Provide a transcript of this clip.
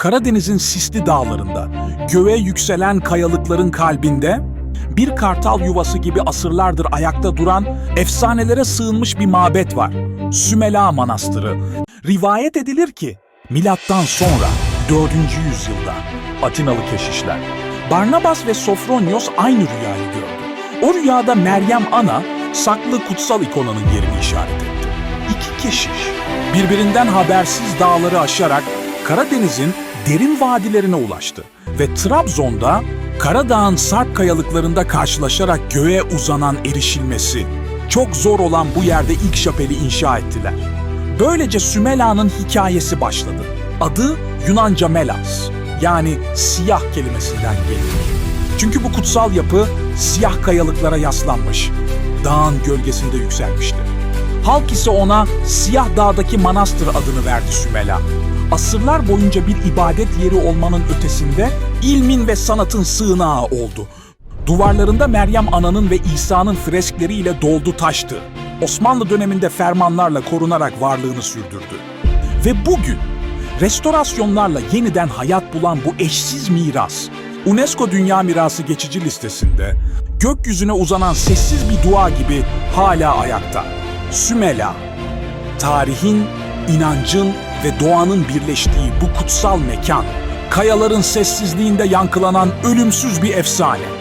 Karadeniz'in sisli dağlarında, göğe yükselen kayalıkların kalbinde, bir kartal yuvası gibi asırlardır ayakta duran, efsanelere sığınmış bir mabet var. Sümela Manastırı. Rivayet edilir ki, milattan sonra 4. yüzyılda Atinalı keşişler, Barnabas ve Sofronios aynı rüyayı gördü. O rüyada Meryem Ana, saklı kutsal ikonanın yerini işaret etti. İki keşiş, birbirinden habersiz dağları aşarak Karadeniz'in derin vadilerine ulaştı ve Trabzon'da Karadağ'ın sarp kayalıklarında karşılaşarak göğe uzanan erişilmesi çok zor olan bu yerde ilk şapeli inşa ettiler. Böylece Sümela'nın hikayesi başladı. Adı Yunanca Melas yani siyah kelimesinden geliyor. Çünkü bu kutsal yapı siyah kayalıklara yaslanmış, dağın gölgesinde yükselmişti. Halk ise ona Siyah Dağ'daki manastır adını verdi Sümela. Asırlar boyunca bir ibadet yeri olmanın ötesinde ilmin ve sanatın sığınağı oldu. Duvarlarında Meryem Ana'nın ve İsa'nın freskleriyle doldu taştı. Osmanlı döneminde fermanlarla korunarak varlığını sürdürdü. Ve bugün restorasyonlarla yeniden hayat bulan bu eşsiz miras, UNESCO Dünya Mirası geçici listesinde gökyüzüne uzanan sessiz bir dua gibi hala ayakta. Sümela, tarihin, inancın ve doğanın birleştiği bu kutsal mekan, kayaların sessizliğinde yankılanan ölümsüz bir efsane.